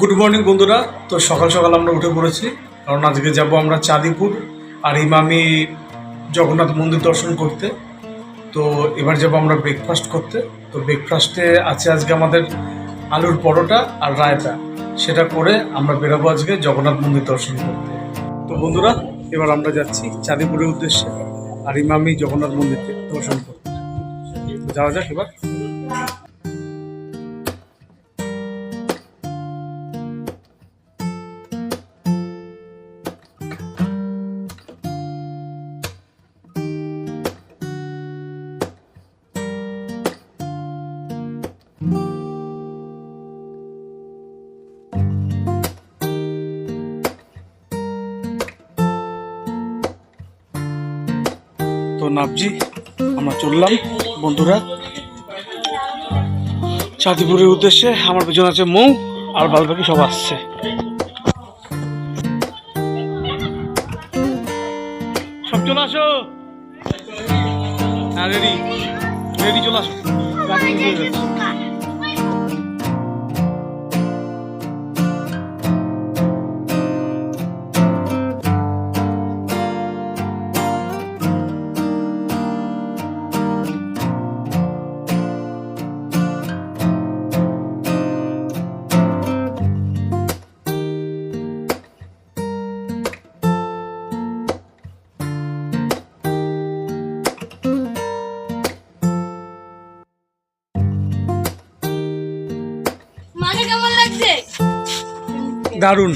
Good morning বন্ধুরা। তো সকাল সকাল আমরা উঠে পড়েছি। কারণ আজকে যাব আমরা চাঁদিপুর আর ইমামি জগন্নাথ মন্দির দর্শন করতে। তো এবার যাব আমরা ব্রেকফাস্ট করতে। তো ব্রেকফাস্টে আছে আজকে আমাদের আলুর পরোটা আর রায়তা। সেটা করে আমরা বেরোবো আজকে জগন্নাথ মন্দির দর্শন করতে। তো বন্ধুরা, এবার আমরা যাচ্ছি চাঁদিপুরের উদ্দেশ্যে আর ইমামি জগন্নাথ মন্দিরকে দর্শন করতে। যাওয়া যাক এবার। নাবজি আমরা চললাম বন্ধুরা চাঁদিপুরের উদ্দেশ্যে আমার পিছনে আছে মৌ আর বালবাকি সব আসছে সব চলে আসো হ্যাঁ রেডি রেডি চলে আসো দারুণ।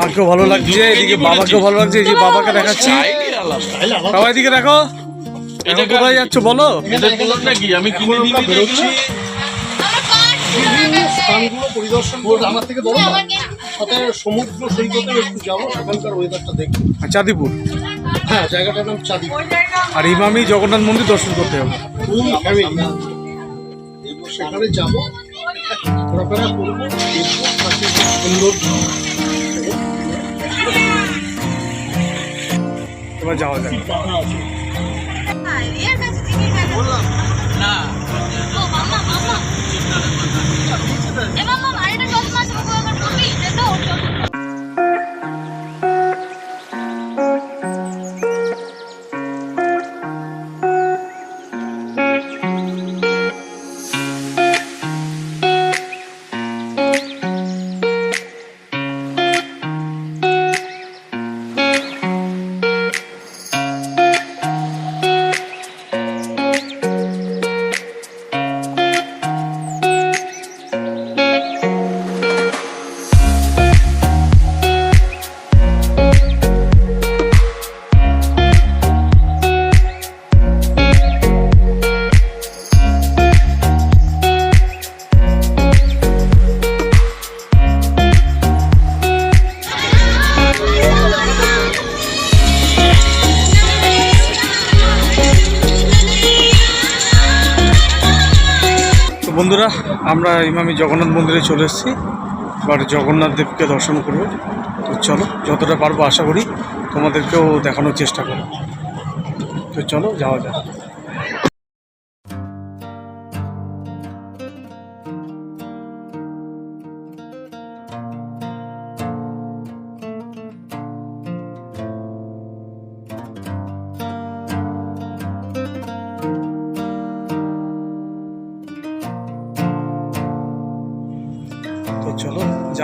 মাকেও ভালো লাগছে এদিকে বাবাকেও ভালো লাগছে এই যে বাবাকে দেখাচ্ছি। বাবা এদিকে দেখো। কোথায় যাচ্ছ বলো? এটা তোলার নাকি? আমি কিনে দেখছি। আমার পাঁচ টাকা গেছে। স্থানগুলো পরিদর্শন করে। আমার থেকে বড় সাথে সমুদ্র সৈকতে একটু যাব সেখানকার ওয়েদারটা দেখব। আর চাঁদিপুর? হ্যাঁ জায়গাটার নাম চাঁদি আর ইমামি জগন্নাথ মন্দির দর্শন করতে হবে সেখানে যাব। ঘোরাফেরা করব দেখব পাশে সুন্দর এবার যাওয়া যাক। বন্ধুরা, আমরা ইমামি জগন্নাথ মন্দিরে চলে এসেছি। এবার জগন্নাথ দেবকে দর্শন করব। তো চলো, যতটা পারব আশা করি তোমাদেরকেও দেখানোর চেষ্টা করো তো চলো, যাওয়া যাক।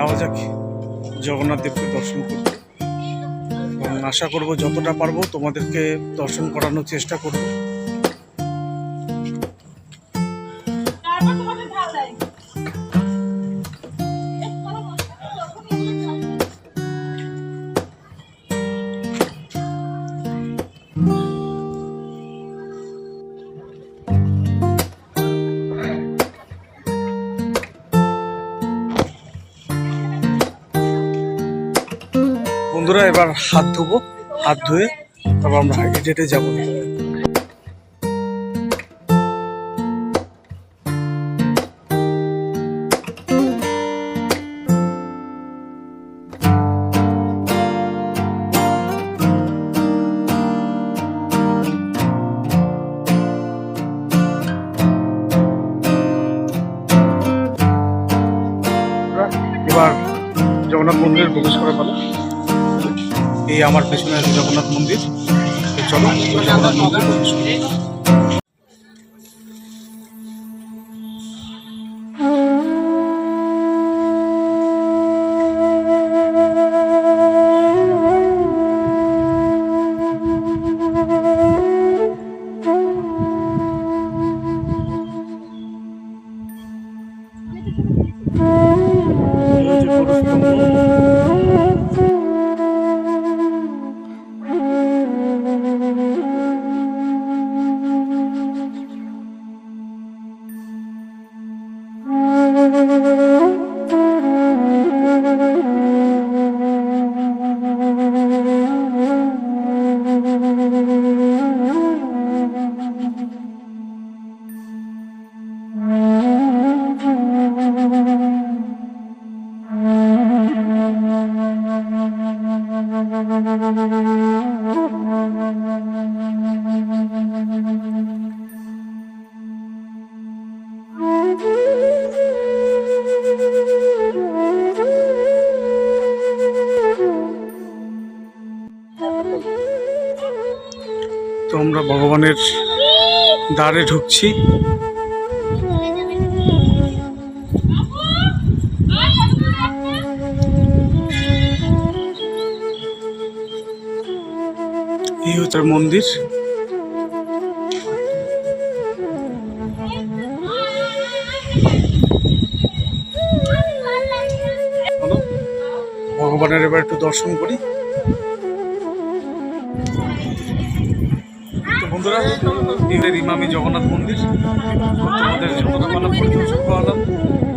যাওয়া যাক, জগন্নাথ দেবকে দর্শন করতে। এবং আশা করব যতটা পারব তোমাদেরকে দর্শন করানোর চেষ্টা করব। বন্ধুরা, এবার হাত ধুবো, হাত ধুয়ে তারপর আমরা হেঁটে যাব। এবার জগন্নাথ মন্দিরে প্রবেশ করা ভালো এই আমার পেছনে জগন্নাথ মন্দির। চলো জগন্নাথ মন্দিরে ভগবানের দ্বারে ঢুকছি। হচ্ছে মন্দির। ভগবানের এবার একটু দর্শন করি। বন্ধুরা এদের ইমামি জগন্নাথ মন্দির। তোমাদের যতটা পারলাম পরিদর্শন করালাম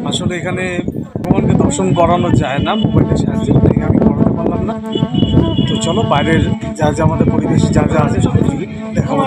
আসলে এখানে ভগবানকে দর্শন করানো যায় না মোবাইলের সাহায্যে আমি করাতে পারলাম না। তো চলো বাইরের যা যা আমাদের পরিবেশ, যা যা আছে সব কিছু দেখাবো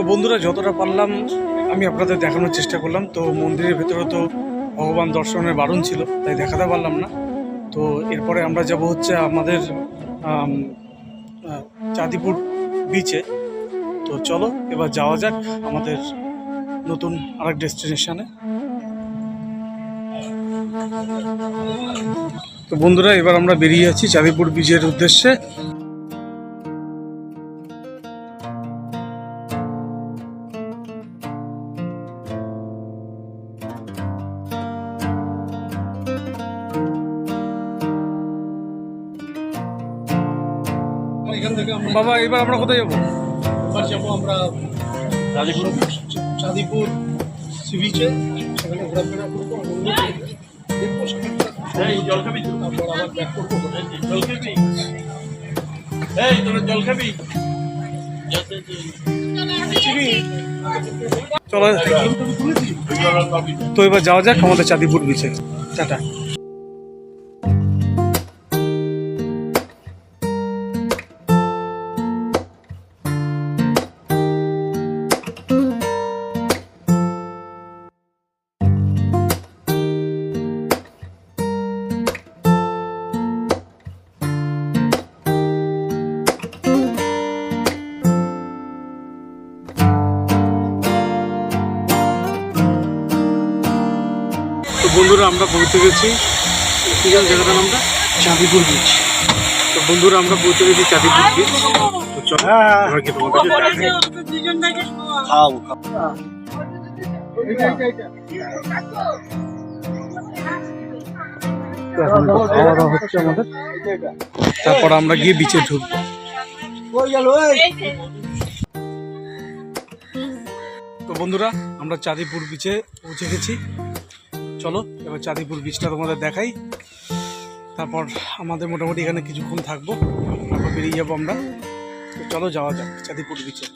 তো বন্ধুরা, যতটা পারলাম আমি আপনাদের দেখানোর চেষ্টা করলাম। তো মন্দিরের ভেতরে তো ভগবান দর্শনের বারণ ছিল, তাই দেখাতে পারলাম না। তো এরপরে আমরা যাব হচ্ছে আমাদের চাঁদিপুর বিচে তো চলো, এবার যাওয়া যাক আমাদের নতুন আরেক ডেস্টিনেশানে তো বন্ধুরা, এবার আমরা বেরিয়ে আছি চাঁদিপুর বিচের উদ্দেশ্যে। বাবা এবার আমরা কোথায় যাব? এবার যাব আমরা চাঁদিপুর চাঁদিপুর সি বিচে সেখানে ঘোরাফেরা করব দেখব জল খাবি তো? তারপর আবার ব্যাক করব জল খাবি? এই তোরা জল খাবি? চলো। তো এবার যাওয়া যাক আমাদের চাঁদিপুর বিচে টাটা। আমরা পৌঁছে গেছি। কি জান জায়গাটার নামটা? চাঁদিপুর বিচ তো বন্ধুরা আমরা পৌঁছে গেছি চাঁদিপুর বিচ তো চলো কি তোমাদেরকে খাও এখন খাওয়া। দাওয়া হচ্ছে আমাদের তারপর আমরা গিয়ে বিচে ঢুকবো। তো বন্ধুরা আমরা চাঁদিপুর বিচে পৌঁছে গেছি। চলো, এবার চাঁদিপুর বিচটা তোমাদের দেখাই। তারপর আমাদের মোটামুটি এখানে কিছুক্ষণ থাকব, তারপর বেরিয়ে যাব আমরা। চলো, যাওয়া যাক চাঁদিপুর বিচে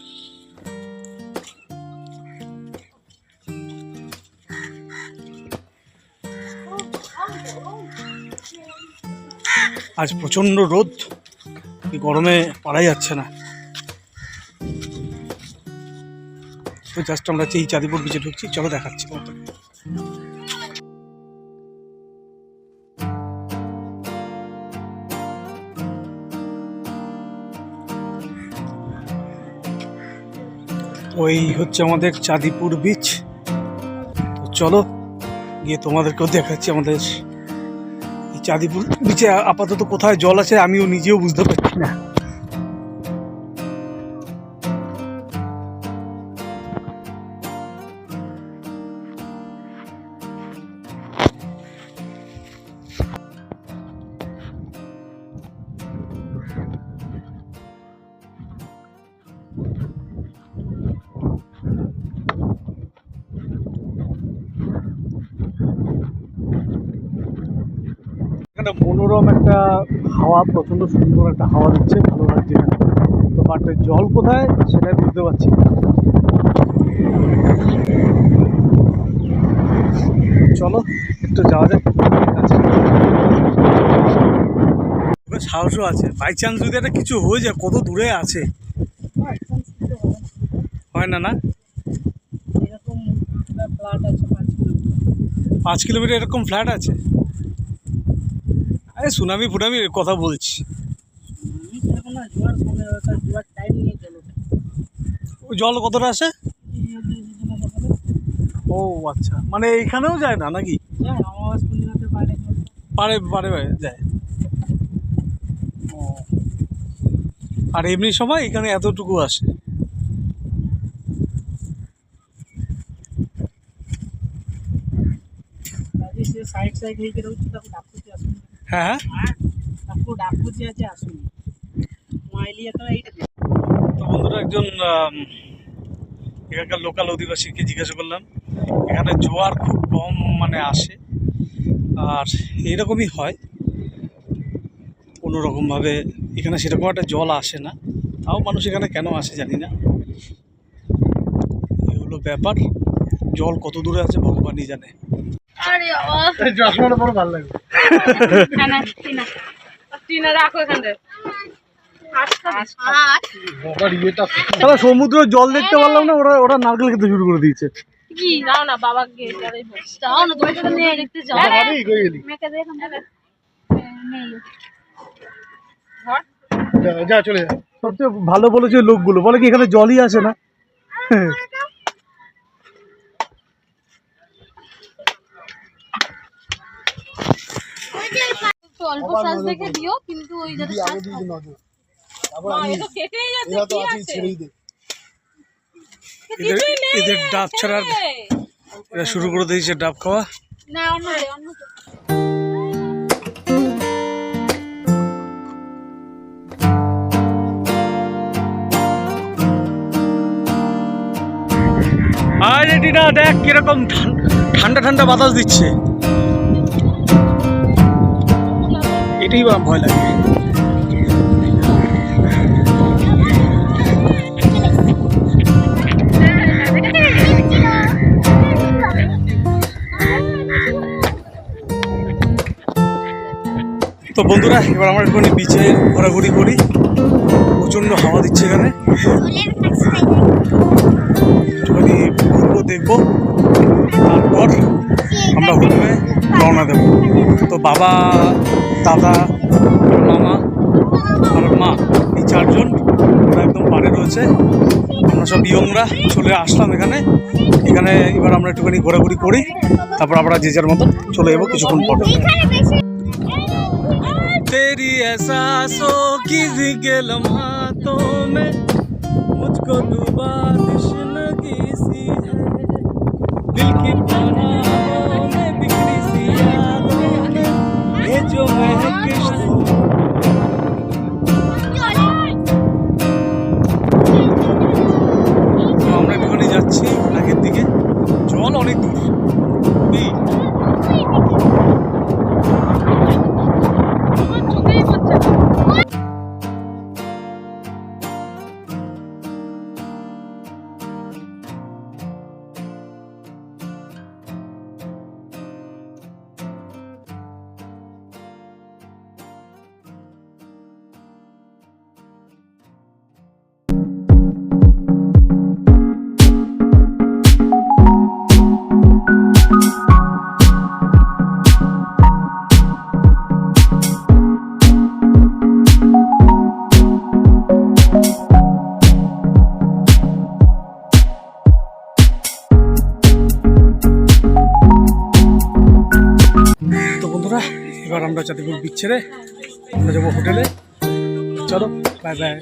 আজ প্রচণ্ড রোদ গরমে পারা যাচ্ছে না। তো জাস্ট আমরা চাঁদিপুর বিচে ঢুকছি, চলো দেখাচ্ছি তোমাদের। ওই হচ্ছে আমাদের চাঁদিপুর বিচ তো চলো, গিয়ে তোমাদেরকেও দেখাচ্ছি আমাদের এই চাঁদিপুর। বিচে আপাতত কোথায় জল আছে আমিও নিজেও বুঝতে পারছি না। মনোরম একটা হাওয়া প্রচণ্ড সুন্দর একটা হাওয়া দিচ্ছে ভালো লাগছে এখানে। তো বাট জল কোথায়? সেটাই বুঝতে পারছি না। চলো একটু যাওয়া যাক। সাহসও আছে। বাই চান্স যদি একটা কিছু হয়ে যায় কত দূরে আছে? হয় না না? পাঁচ কিলোমিটার। এরকম ফ্ল্যাট আছে? আরে সুনামি ফুনামির কথা বলছি। জল কতটা আসে? ও আচ্ছা মানে এইখানেও যায় না নাকি? পারে পারে যায়। আর এমনি সময় এখানে এতটুকু আসে। সাইড সাইড হয়ে গেলে হ্যাঁ, হ্যাঁ। তো বন্ধুরা একজন এখানকার লোকাল অধিবাসীকে জিজ্ঞাসা করলাম। এখানে জোয়ার খুব কম মানে আসে আর এরকমই হয়। কোনোরকমভাবে এখানে সেরকম একটা জল আসে না। তাও মানুষ এখানে কেন আসে জানি না। এই হলো ব্যাপার। জল কত দূরে আছে ভগবানই জানে। চশমাটা পরে ভালো লাগবে না না টিনা। টিনা রাখো এখানে বাবার সমুদ্র জল দেখতে পারলাম না ওরা ওরা নারকেল খেতে শুরু করে দিয়েছে। কি? যাও না বাবাকে যাও না তুমি তো নিয়ে দেখতে যাও। ভাবেই গেলি। মেয়েকে দেখুন ধর যা, যা চলে যা। সবচেয়ে ভালো বলেছে লোকগুলো। বলে কি এখানে জলই আসে না? একটু অল্প শ্বাস দেখে দিও কিন্তু ওই যাতে শ্বাস থাকে। মা, এ তো কেটেই যাচ্ছে, কি আছে? এদের এদের ডাব ছাড়া আর- এরা শুরু করে দিয়েছে ডাব খাওয়া। না অন্য অন্য আরে টিনা দেখ কীরকম ঠান- ঠান্ডা ঠান্ডা বাতাস দিচ্ছে। বা ভয় লাগে। তো বন্ধুরা, এবার আমরা একটুখানি বিচে ঘোরাঘুরি করি। প্রচণ্ড হাওয়া দিচ্ছে এখানে। ঘুরবো, দেখব। তারপর আমরা হোটেলে রওনা দেব। তো বাবা দাদা মামা আর মা এই চারজন ওরা একদম পাড়ে রয়েছে আমরা সব ইয়ংরা চলে আসলাম এখানে এখানে এবার আমরা একটুখানি ঘোরাঘুরি করি তারপর আমরা যে যার মতো চলে যাবো কিছুক্ষণ পর तेरी एहसासों की भीगे लम्हातों में मुझको तू এবার রে। আমরা যাব হোটেলে। চলো বাই বাই